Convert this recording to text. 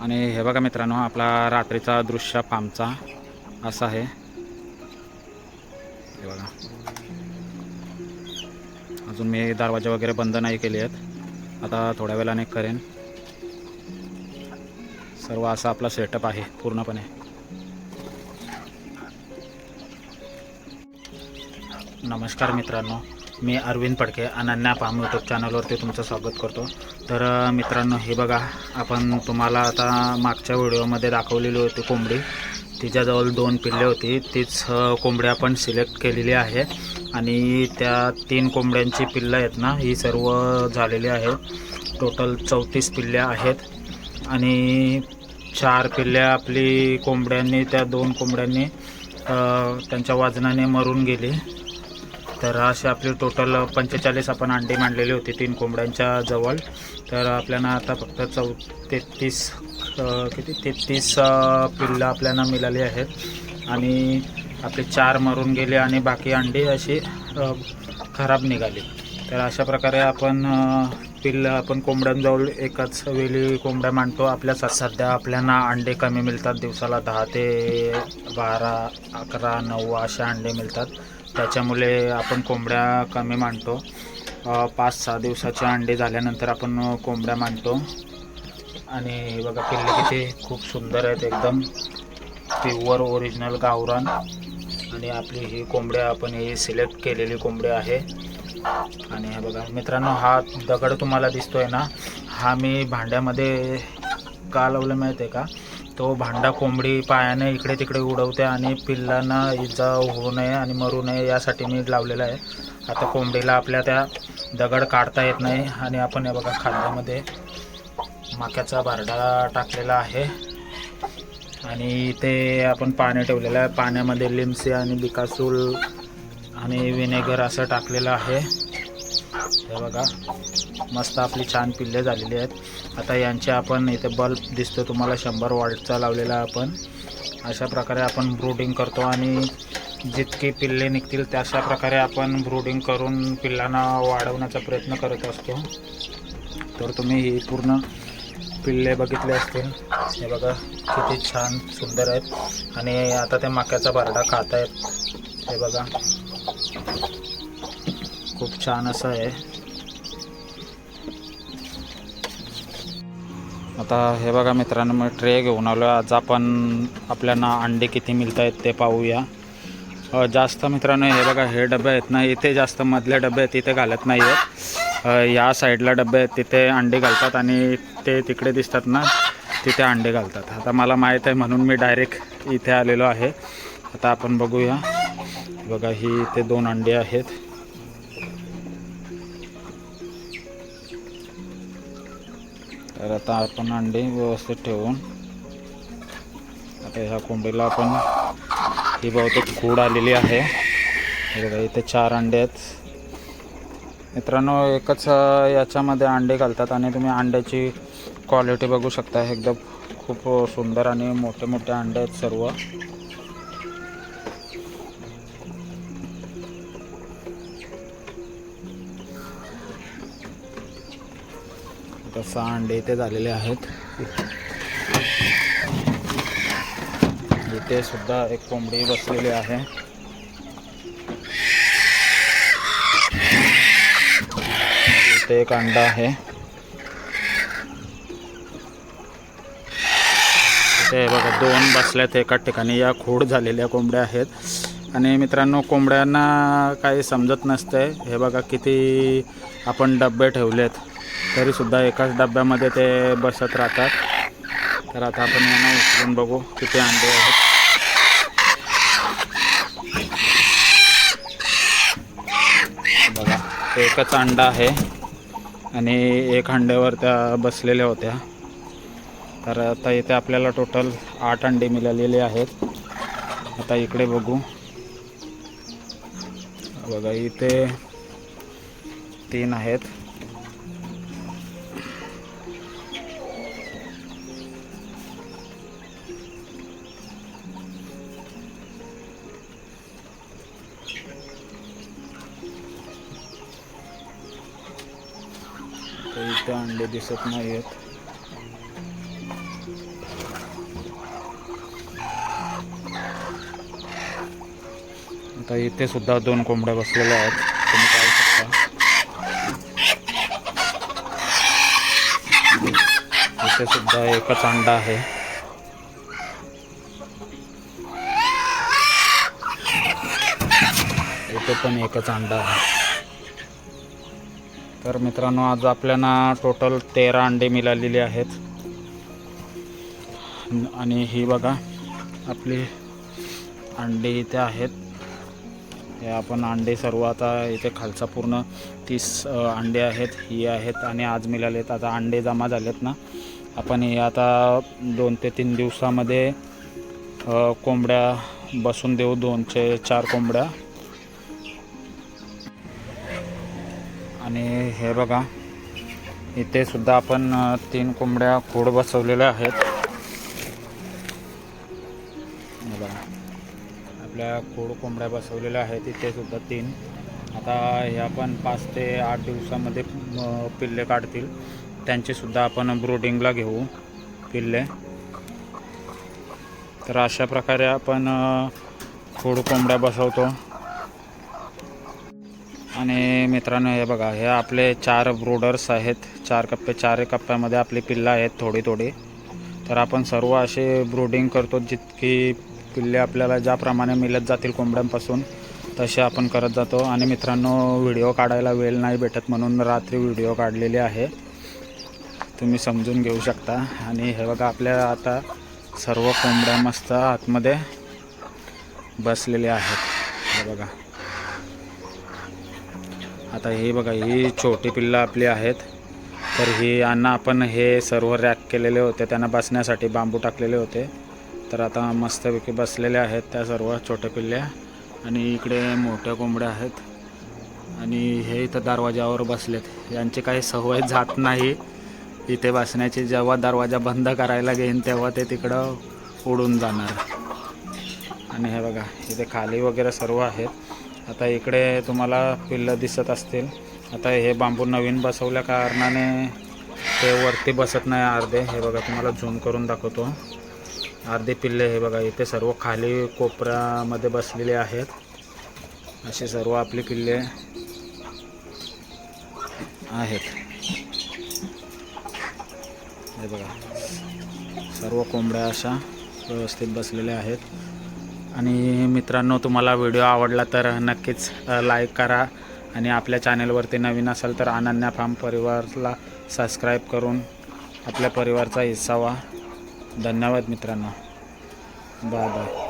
आणि हे बघा मित्रांनो आपला रात्रीचा दृश्य फार्मचा असा आहे. हे बघा. अजून मी दरवाजे वगैरे बंद नाही केले आहेत. आता थोड्या वेळाने करेन. सर्व असा आपला सेटअप आहे पूर्णपणे. नमस्कार मित्रांनो मी अरविंद पडके अनन्या पाम यूट्यूब चॅनलवरती तुमचं स्वागत करतो. तर मित्रांनो हे बघा आपण तुम्हाला आता मागच्या व्हिडिओमध्ये दाखवलेली होती कोंबडी. तिच्याजवळ दोन पिल्ले होती. तीच कोंबडी आपण सिलेक्ट केलेली आहे. आणि त्या तीन कोंबड्यांची पिल्लं आहेत ना ही सर्व झालेली आहे. टोटल चौतीस पिल्ल्या आहेत. आणि चार पिल्ल्या आपली कोंबड्यांनी त्या दोन कोंबड्यांनी त्यांच्या वाजनाने मरून गेली. तर असे आपले टोटल पंचेचाळीस आपण अंडी मांडलेले होती तीन कोंबड्यांच्या जवळ. तर आपल्याला आता फक्त चौ तेहतीस किती? तेहतीस पिल्लं आपल्याला मिळाली आहेत. आणि आपले चार मरून गेले आणि बाकी अंडी अशी खराब निघाली. तर अशा प्रकारे आपण पिल्लं आपण कोंबड्यांजवळ एकाच वेळी कोंबड्या मांडतो. आपल्या सध्या आपल्याला अंडे कमी मिळतात. दिवसाला दहा ते बारा अकरा नऊ असे अंडे मिळतात. त्याच्यामुळे आपण कोंबड्या कमी मांडतो. पाच सहा दिवसाचे अंडे झाल्यानंतर आपण कोंबड्या मांडतो. आणि हे बघा पिल्ले किती खूप सुंदर आहेत एकदम. प्युअर ओरिजिनल गावरान. आणि आपली ही कोंबड्या आपण ही सिलेक्ट केलेली कोंबडी आहे. आणि हे बघा मित्रांनो हा दगड तुम्हाला दिसतोय ना? हा मी भांड्यामध्ये का लावलं माहिती आहे का? तो भांडा कोंबडी पायाने इकडे तिकडे उडवते आणि पिल्लांना इजा होऊ नये आणि मरू नये यासाठी मी लावलेला आहे. आता कोंबडीला आपल्या त्या दगड काढता येत नाही आणि आपण हे बघा खाद्यामध्ये माक्याचा बारडा टाकलेला आहे. आणि ते आपण पाणी ठेवलेलं आहे. पाण्यामध्ये लिमसे आणि बिकासूल आणि विनेगर असं टाकलेलं आहे. हे बघा मस्त आपली छान पिल्ले झालेली आहेत. आता यांचे आपण इथे बल्ब दिसतो तुम्हाला शंभर वॉल्टचा लावलेला आपण. अशा प्रकारे आपण ब्रूडिंग करतो आणि जितकी पिल्ले निघतील तशा प्रकारे आपण ब्रूडिंग करून पिल्लांना वाढवण्याचा प्रयत्न करत असतो. तर तुम्ही ही पूर्ण पिल्ले बघितले असतील. हे बघा किती छान सुंदर आहेत. आणि आता ते मक्याचा भरडा खात आहेत हे बघा खूप छान असं आहे. आता हे बघा मित्रांनो मी ट्रे घेऊन आलो आज आपण आपल्याला अंडे किती मिळत आहेत ते पाहूया. जास्त मित्रांनो हे बघा हे डबे आहेत ना इथे जास्त मधले डबे आहेत तिथे घालत नाही आहेत या साईडला डबे आहेत तिथे अंडे घालतात आणि ते तिकडे दिसतात ना तिथे अंडे घालतात. आता मला माहीत आहे म्हणून मी डायरेक्ट इथे आलेलो आहे. आता आपण बघूया. बघा ही इथे दोन अंडे आहेत. तर आता आपण अंडी व्यवस्थित ठेवून आता ह्या कोंबडीला आपण ही बहुतेक खूड आलेली आहे. बघा इथे चार अंडे आहेत. मित्रांनो एकच याच्यामध्ये अंडे घालतात आणि तुम्ही अंड्याची क्वालिटी बघू शकता. एकदम खूप सुंदर आणि मोठे मोठे अंडे आहेत सर्व. आता सहा अंडे इथे झालेले आहेत. इथे सुद्धा एक कोंबडी बसलेली आहे. इथे एक अंडा आहे. ते बघा दोन बसल्यात एका ठिकाणी. या खोड झालेल्या कोंबड्या आहेत. आणि मित्रांनो कोंबड्यांना काही समजत नसतंय. हे बघा किती आपण डब्बे ठेवलेत. तरीसुद्धा एकाच डब्यामध्ये ते बसत राहतात. तर आता आपण यांना उचलून बघू किती अंडे आहेत. बघा एकच अंडा आहे आणि एक अंड्यावर त्या बसलेल्या होत्या. तर आता इथे आपल्याला टोटल आठ अंडे मिळालेले आहेत. आता इकडे बघू. बघा इथे तीन आहेत. इथं अंडे दिसत नाही आहेत आता इथे सुद्धा दोन कोंबड्या बसलेल्या आहेत. तुम्ही पाहू शकता. इथे सुद्धा एकच अंडा आहे. इथे पण एकच अंडा आहे. तर मित्रांनो आज आपल्याला टोटल तेरा अंडे मिळालेली आहेत. आणि ही बघा आपली अंडे इथे आहेत. हे आपण अंडे सर्व आता इथे खालचा पूर्ण तीस अंडे आहेत ही आहेत आणि आज मिळालेत. आता अंडे जमा झालेत ना. आपण हे आता दोन ते तीन दिवसामध्ये कोंबड्या बसून देऊ दोनशे चार कोंबड्या. आणि हे बघा इथे सुद्धा आपण तीन कोंबड्या खोड बसवलेल्या आहेत. हे बघा आपल्या खोड कोंबड्या बसवलेल्या आहेत इथे सुद्धा तीन. आता हे आपण पाच ते आठ दिवसामध्ये पिल्ले काढतील. त्यांचेसुद्धा आपण ब्रोडिंगला घेऊ पिल्ले. तर अशा प्रकारे आपण खोड कोंबड्या बसवतो. आणि मित्रांनो हे बघा हे आपले चार ब्रोडर्स आहेत. चार कप्पे चार कप्प्यामध्ये आपली पिल्लं आहेत थोडी थोडी. तर आपण सर्व असे ब्रोडिंग करतो जितकी पिल्ले आपल्याला ज्याप्रमाणे मिळत जातील कोंबड्यांपासून तसे आपण करत जातो. आणि मित्रांनो व्हिडिओ काढायला वेळ नाही भेटत म्हणून रात्री व्हिडिओ काढलेली आहे. तुम्ही समजून घेऊ शकता. आणि हे बघा आपल्या आता सर्व कोंबड्या मस्त आतमध्ये बसलेल्या आहेत. हे बघा. आता हे बघा ही छोटी पिल्लं आपली आहेत. तर ही यांना आपण हे सर्व रॅक केलेले होते. त्यांना बसण्यासाठी बांबू टाकलेले होते. तर आता मस्तपैकी बसलेल्या आहेत त्या सर्व छोट्या पिल्ल्या. आणि इकडे मोठ्या कोंबड्या आहेत. आणि हे इथं दरवाजावर बसलेत. यांची काही सवय जात नाही. इथे बसण्याची जेव्हा दरवाजा बंद करायला घेईन तेव्हा ते तिकडं उडून जाणार. आणि हे बघा इथे खाली वगैरे सर्व आहेत. आता इकडे तुम्हाला पिल्लं दिसत असतील. आता हे बांबू नवीन बसवल्या कारणाने ते वरती बसत नाही अर्धे. हे बघा तुम्हाला झूम करून दाखवतो. अर्धे पिल्ले हे बघा इथे सर्व खाली कोपऱ्यामध्ये बसलेले आहेत. असे सर्व आपली पिल्ले आहेत. हे बघा सर्व कोंबड्या अशा व्यवस्थित बसलेल्या आहेत. आणि मित्रांनो तुम्हाला व्हिडिओ आवडला तर नक्कीच लाईक करा. आणि आपल्या चॅनेलवरती नवीन असाल तर अनन्या फार्म परिवारला सबस्क्राईब करून आपल्या परिवारचा हिस्सा व्हा. धन्यवाद मित्रांनो. Bye bye